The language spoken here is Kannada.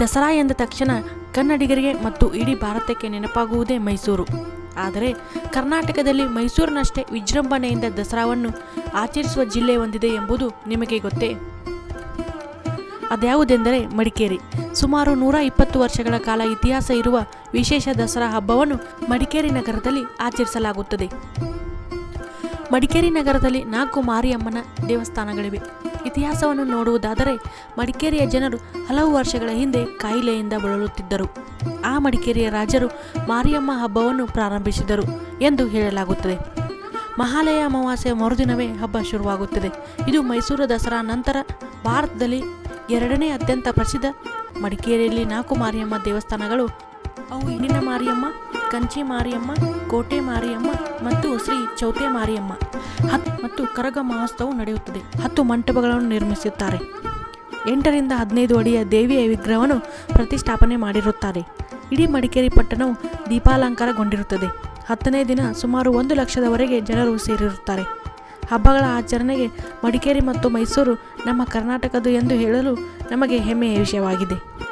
ದಸರಾ ಎಂದ ತಕ್ಷಣ ಕನ್ನಡಿಗರಿಗೆ ಮತ್ತು ಇಡೀ ಭಾರತಕ್ಕೆ ನೆನಪಾಗುವುದೇ ಮೈಸೂರು. ಆದರೆ ಕರ್ನಾಟಕದಲ್ಲಿ ಮೈಸೂರಿನಷ್ಟೇ ವಿಜೃಂಭಣೆಯಿಂದ ದಸರಾವನ್ನು ಆಚರಿಸುವ ಜಿಲ್ಲೆ ಹೊಂದಿದೆ ಎಂಬುದು ನಿಮಗೆ ಗೊತ್ತೇ? ಅದ್ಯಾವುದೆಂದರೆ ಮಡಿಕೇರಿ. ಸುಮಾರು ನೂರ ಇಪ್ಪತ್ತು ವರ್ಷಗಳ ಕಾಲ ಇತಿಹಾಸ ಇರುವ ವಿಶೇಷ ದಸರಾ ಹಬ್ಬವನ್ನು ಮಡಿಕೇರಿ ನಗರದಲ್ಲಿ ಆಚರಿಸಲಾಗುತ್ತದೆ. ಮಡಿಕೇರಿ ನಗರದಲ್ಲಿ ನಾಲ್ಕು ಮಾರಿಯಮ್ಮನ ದೇವಸ್ಥಾನಗಳಿವೆ. ಇತಿಹಾಸವನ್ನು ನೋಡುವುದಾದರೆ ಮಡಿಕೇರಿಯ ಜನರು ಹಲವು ವರ್ಷಗಳ ಹಿಂದೆ ಕಾಯಿಲೆಯಿಂದ ಬಳಲುತ್ತಿದ್ದರು. ಆ ಮಡಿಕೇರಿಯ ರಾಜರು ಮಾರಿಯಮ್ಮ ಹಬ್ಬವನ್ನು ಪ್ರಾರಂಭಿಸಿದರು ಎಂದು ಹೇಳಲಾಗುತ್ತದೆ. ಮಹಾಲಯ ಅಮಾವಾಸ್ಯೆ ಮರುದಿನವೇ ಹಬ್ಬ ಶುರುವಾಗುತ್ತದೆ. ಇದು ಮೈಸೂರು ದಸರಾ ನಂತರ ಭಾರತದಲ್ಲಿ ಎರಡನೇ ಅತ್ಯಂತ ಪ್ರಸಿದ್ಧ ಮಡಿಕೇರಿಯಲ್ಲಿ ನಾಲ್ಕು ಮಾರಿಯಮ್ಮ ದೇವಸ್ಥಾನಗಳು ಅವು ಹೆಣ್ಣಿನ ಮಾರಿಯಮ್ಮ, ಕಂಚಿ ಮಾರಿಯಮ್ಮ, ಕೋಟೆ ಮಾರಿಯಮ್ಮ ಮತ್ತು ಶ್ರೀ ಚೌತೆ ಮಾರಿಯಮ್ಮ. ಹತ್ ಮತ್ತು ಕರಗ ಮಹೋತ್ಸವ ನಡೆಯುತ್ತದೆ. ಹತ್ತು ಮಂಟಪಗಳನ್ನು ನಿರ್ಮಿಸುತ್ತಾರೆ. ಎಂಟರಿಂದ ಹದಿನೈದು ಅಡಿಯ ದೇವಿಯ ವಿಗ್ರಹವನ್ನು ಪ್ರತಿಷ್ಠಾಪನೆ ಮಾಡಿರುತ್ತಾರೆ. ಇಡೀ ಮಡಿಕೇರಿ ಪಟ್ಟಣವು ದೀಪಾಲಂಕಾರಗೊಂಡಿರುತ್ತದೆ. ಹತ್ತನೇ ದಿನ ಸುಮಾರು ಒಂದು ಲಕ್ಷದವರೆಗೆ ಜನರು ಸೇರಿರುತ್ತಾರೆ. ಹಬ್ಬಗಳ ಆಚರಣೆಗೆ ಮಡಿಕೇರಿ ಮತ್ತು ಮೈಸೂರು ನಮ್ಮ ಕರ್ನಾಟಕದ್ದು ಎಂದು ಹೇಳಲು ನಮಗೆ ಹೆಮ್ಮೆಯ ವಿಷಯವಾಗಿದೆ.